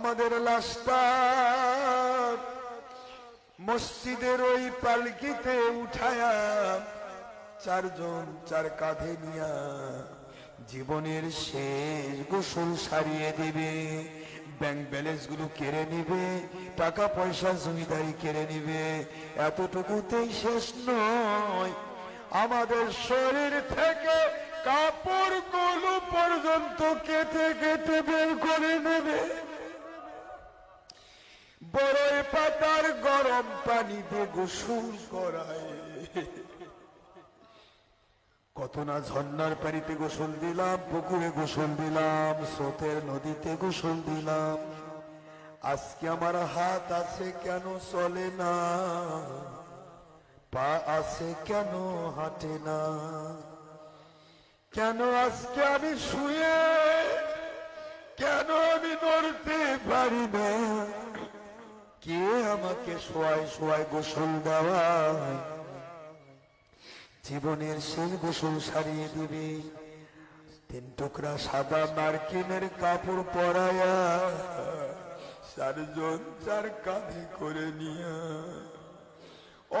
আমাদের লাশটা মসজিদের ওই পালকিতে উঠায়া চারজন চার কাঁধে নিয়া জীবনের শেষ গোসল সারিয়ে দিবে ব্যাংক ব্যালেন্সগুলো কেড়ে নিবে, টাকা পয়সা জমিদারি কেড়ে নিবে। এতটুকুতেই শেষ নয়, আমাদের শরীর থেকে কাপড়গুলো পর্যন্ত কেটে কেটে বের করে নেবে বড়ই গরম পানিতে গোসল করায়। কত না ঝর্ণার পানিতে গোসল দিলাম, পুকুরে গোসল দিলাম, স্রোতের নদীতে গোসল দিলাম। আজকে আমার হাত আছে কেন চলে না? পা আছে কেন হাঁটে না? কেন আজকে আমি শুয়ে, কেন আমি নড়তে পারি না? আমাকে শোয়ায় শোয়ায় গোসল দেওয়ায় জীবনের শেষ গোসল সারিয়ে দিবে। তিন টুকরা সাদা নারকেলের কাপড় পরায়া চারজন চার কাঁধে করে নিয়া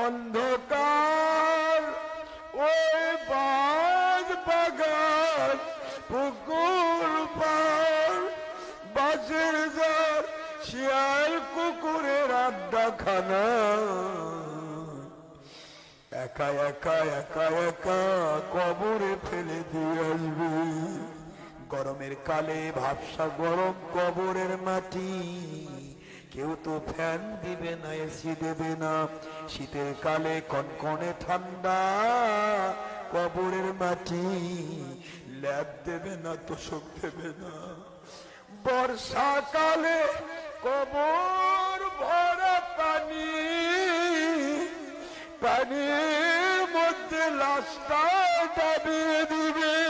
অন্ধকার ওই বাজ বাগান পুকুর পার শিয়াল কুকুরের আড্ডা খানা একা একা একা একা কবরে ফেলে দিয়ে আসবে। গরমের কালে ভাবসা গরম কবরের মাটি। কেউ তো ফ্যান দিবে না, এসি দেবে না। শীতের কালে কনকনে ঠান্ডা কবরের মাটি। ল্যাব দেবে না, তোষক দেবে না। বর্ষাকালে কবর ভরা পানি পানির মধ্যে লাশটা দাবিয়ে দিবে।